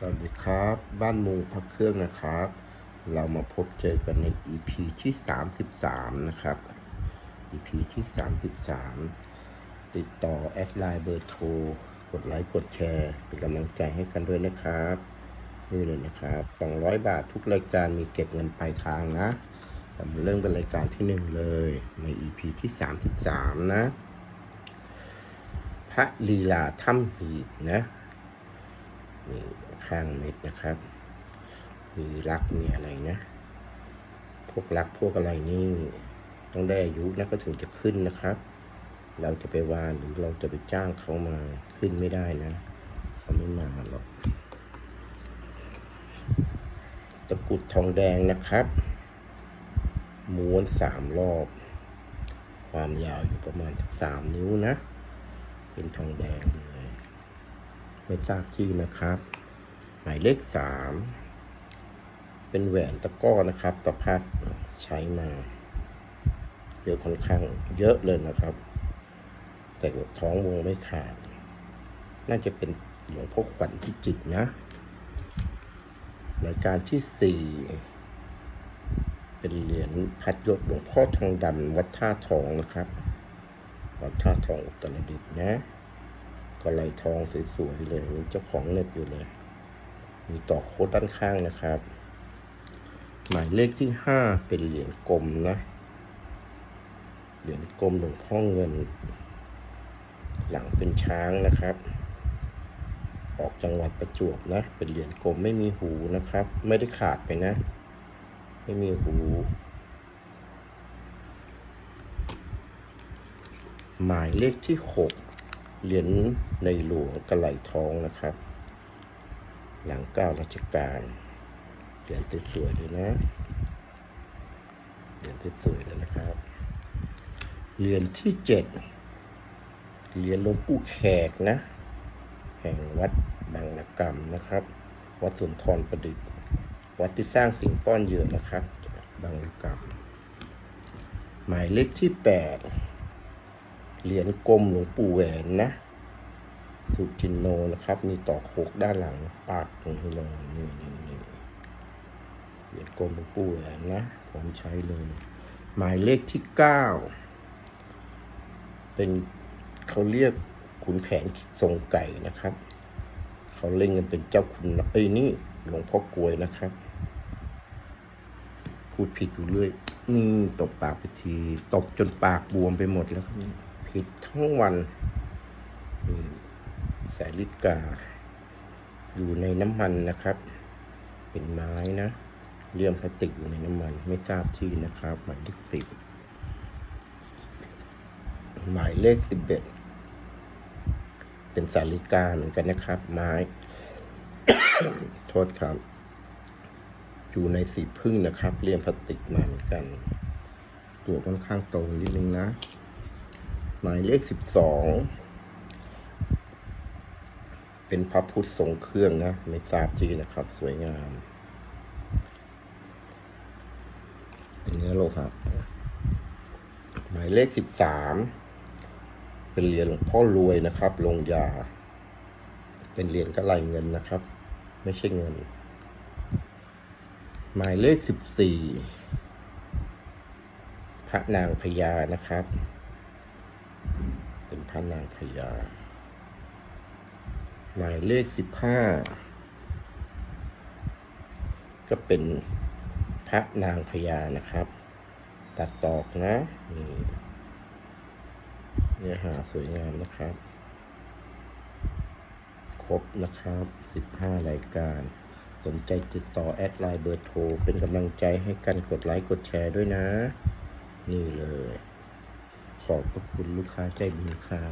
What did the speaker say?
สวัสดีครับ บ้านมุงพักเครื่องนะครับ เรามาพบเจอกันใน EP ที่ 33 นะครับ EP ที่ 33 ติดต่อแอดไลน์เบอร์โทร กดไลค์กดแชร์ เป็นกำลังใจให้กันด้วยนะครับ นี่เลยนะครับ 200 บาททุกรายการมีเก็บเงินปลายทางนะแต่มาเริ่มกันรายการที่1เลยใน EP ที่ 33 นะ พระลีลาถ้ำหีบนะ มีข้างเม็ดนะครับ มีรักมีอะไรนะ พวกรักพวกอะไรนี่ ต้องได้อายุนะก็ถึงจะขึ้นนะครับ เราจะไปวานหรือเราจะไปจ้างเขามาขึ้นไม่ได้นะเขาไม่มาหรอกตะกุดทองแดงนะครับ ม้วนสามรอบ ความยาวอยู่ประมาณสักสามนิ้วนะ เป็นทองแดงเลย ไม่ทราบชื่อนะครับ หมายเลขสามเป็นแหวนตะก้อนะครับสภาพใช้มาเยอะค่อนข้างเยอะเลยนะครับ แต่ท้องวงไม่ขาด น่าจะเป็นหลวงพ่อขวัญที่จิตนะรายการที่สี่เป็นเหรียญพัดยศหลวงพ่อทองดำวัดท่าทองนะครับ วัดท่าทองอุตรดิตถ์นะ ก็ไหลทองสวยๆเลยมีเจ้าของเน็บอยู่เลย มีต่อโค้ดด้านข้างนะครับ หมายเลขที่ห้าเป็นเหรียญกลมนะ เหรียญกลมหลวงพ่อเงิน หลังเป็นช้างนะครับ ออกจังหวัดประจวบนะ เป็นเหรียญกลมไม่มีหูนะครับ ไม่ได้ขาดไปนะ ไม่มีหูหมายเลขที่หก เหรียญในหลวงกระไหลทองนะครับ หลังเก้ารัชกาลเหรียญติดสวยเลยนะเหรียญติดสวยเลยนะครับเหรียญที่เจ็ดเหรียญหลวงปู่แขกนะ แห่งวัดบางระกรรมนะครับ วัดสุนทรประดิษฐ์ วัดที่สร้างสิ่งป้อนเยื่อนะครับ บางระกรรมหมายเลขที่แปดเหรียญกลมหลวงปู่แหวนนะ สุจินโนนะครับ มีต่อโคกด้านหลังปากตรงนี้เลยนี่นี่นี่เหรียญกลมหลวงปู่แหวนนะ ผมใช้เลย หมายเลขที่เก้าเป็นเขาเรียกขุนแผนทรงไก่นะครับ เขาเล่นกันเป็นเจ้าคุณเอ้ยนี่หลวงพ่อกลวยนะครับ พูดผิดอยู่เรื่อยนี่ตบปากไปทีตบจนปากบวมไปหมดแล้วนี่ผิดทั้งวันนี่ สายลิกา อยู่ในน้ำมันนะครับ เป็นไม้นะเลื่อมพลาสติกอยู่ในน้ำมัน ไม่ทราบชื่อนะครับหมายเลขสิบหมายเลขสิบเอ็ดเป็นสาลิกาเหมือนกันนะครับ ไม้ โทษครับอยู่ในสีพึ่งนะครับเลี่ยมพลาสติกมาเหมือนกัน ตัวค่อนข้างโตนิดนึงนะ หมายเลขสิบสอง เป็นพระพุทธทรงเครื่องนะ ไม่ทราบชื่อนะครับ สวยงาม เป็นเนื้อโลหะหมายเลขสิบสามเป็นเหรียญหลวงพ่อรวยนะครับ ลงยา เป็นเหรียญกระไลเงินนะครับ ไม่ใช่เงิน หมายเลขสิบสี่พระนางพญานะครับ เป็นพระนางพญา หมายเลขสิบห้าก็เป็นพระนางพญานะครับ ตัดตอกนะนี่เนื้อหาสวยงามนะครับ ครบนะครับสิบห้ารายการ สนใจติดต่อแอดไลน์เบอร์โทร เป็นกำลังใจให้กันกดไลค์กดแชร์ด้วยนะ นี่เลย ขอบพระคุณลูกค้าใจบุญค้า